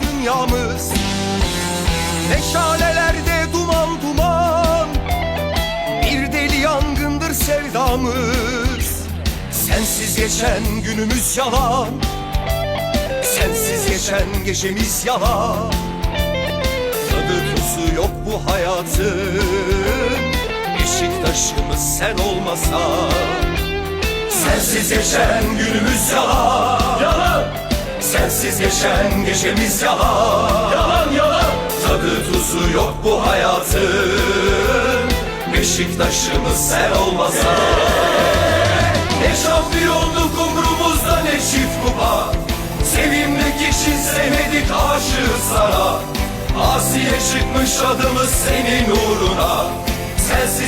dünyamız. Meşalelerde duman duman Bir deli yangındır sevdamız. Sensiz geçen günümüz yalan Sensiz geçen gecemiz yalan. Tadı tuzu yok bu hayatın Beşiktaş'ımız sen olmasan. Sensiz geçen günümüz Yalan Sensiz geçen gecemiz yalan. Yalan yalan. Tadı tuzu yok bu hayatın. Beşiktaş'ımız sen olmasan Ne şampiyonluk umrumuzda ne çift kupa. Sevinmek için sevmedik aşığız sana Asiye çıkmış adımız senin uğruna